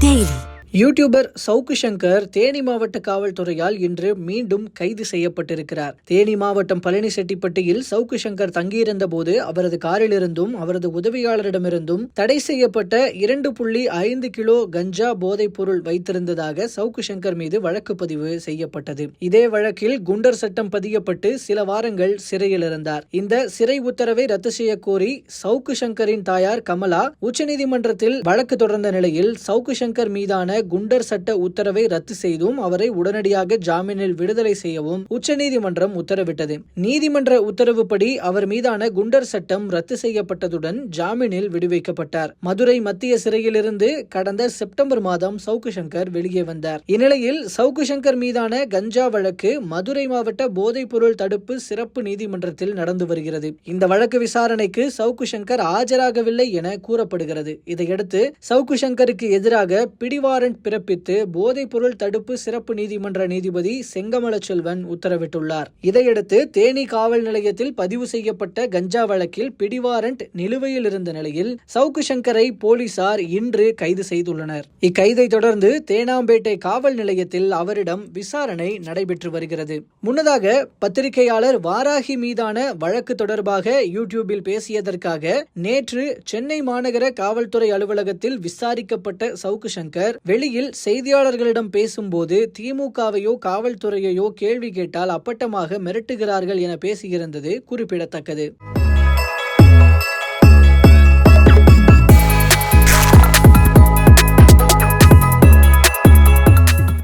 daily. YouTuber Savukku Shankar Theni மாவட்ட காவல்துறையால் இன்று மீண்டும் கைது செய்யப்பட்டிருக்கிறார். தேனி மாவட்டம் பழனிசெட்டிப்பட்டியில் சவுக்கு சங்கர் தங்கியிருந்த போது அவரது காரிலிருந்தும் அவரது உதவியாளரிடமிருந்தும் தடை செய்யப்பட்ட இரண்டு புள்ளி ஐந்து கிலோ கஞ்சா போதைப் பொருள் வைத்திருந்ததாக சவுக்கு சங்கர் மீது வழக்கு பதிவு செய்யப்பட்டது. இதே வழக்கில் குண்டர் சட்டம் பதியப்பட்டு சில வாரங்கள் சிறையில் இருந்தார் இந்த சிறை உத்தரவை ரத்து செய்ய கோரி சவுக்கு சங்கரின் தாயார் கமலா உச்சநீதிமன்றத்தில் வழக்கு தொடர்ந்த நிலையில் சவுக்கு சங்கர் மீதான குண்டர் சட்ட உத்தரவை ரத்து செய்தும் அவரை உடனடியாக ஜாமீனில் விடுதலை செய்யவும் உச்சநீதிமன்றம் உத்தரவிட்டது. நீதிமன்ற உத்தரவுப்படி அவர் மீதான குண்டர் சட்டம் ரத்து செய்யப்பட்டதுடன் ஜாமீனில் விடுவிக்கப்பட்டார். மதுரை மத்திய சிறையிலிருந்து கடந்த செப்டம்பர் மாதம் சவுக்கு சங்கர் வெளியே வந்தார். இந்நிலையில் சவுக்கு சங்கர் மீதான கஞ்சா வழக்கு மதுரை மாவட்ட போதைப் பொருள் தடுப்பு சிறப்பு நீதிமன்றத்தில் நடந்து வருகிறது. இந்த வழக்கு விசாரணைக்கு சவுக்கு சங்கர் ஆஜராகவில்லை என கூறப்படுகிறது. இதையடுத்து சவுக்கு சங்கருக்கு எதிராக பிடிவாரண்ட் பிறப்பித்து போதைப்பொருள் தடுப்பு சிறப்பு நீதிமன்ற நீதிபதி செங்கமல செல்வன் உத்தரவிட்டுள்ளார். இதையடுத்து தேனி காவல் நிலையத்தில் பதிவு செய்யப்பட்ட கஞ்சா வழக்கில் பிடிவாரண்ட் நிலுவையில் இருந்த நிலையில் சவுக்கு சங்கரை போலீசார் இன்று கைது செய்துள்ளனர். இக்கைதை தொடர்ந்து தேனாம்பேட்டை காவல் நிலையத்தில் அவரிடம் விசாரணை நடைபெற்று வருகிறது. முன்னதாக பத்திரிகையாளர் வாராகி மீதான வழக்கு தொடர்பாக யூடியூபில் பேசியதற்காக நேற்று சென்னை மாநகர காவல்துறை அலுவலகத்தில் விசாரிக்கப்பட்ட சவுக்கு சங்கர் வெளியில் செய்தியாளர்களிடம் பேசும்போது திமுகவையோ காவல்துறையையோ கேள்வி கேட்டால் அப்பட்டமாக மிரட்டுகிறார்கள் என பேசியிருந்தது குறிப்பிடத்தக்கது.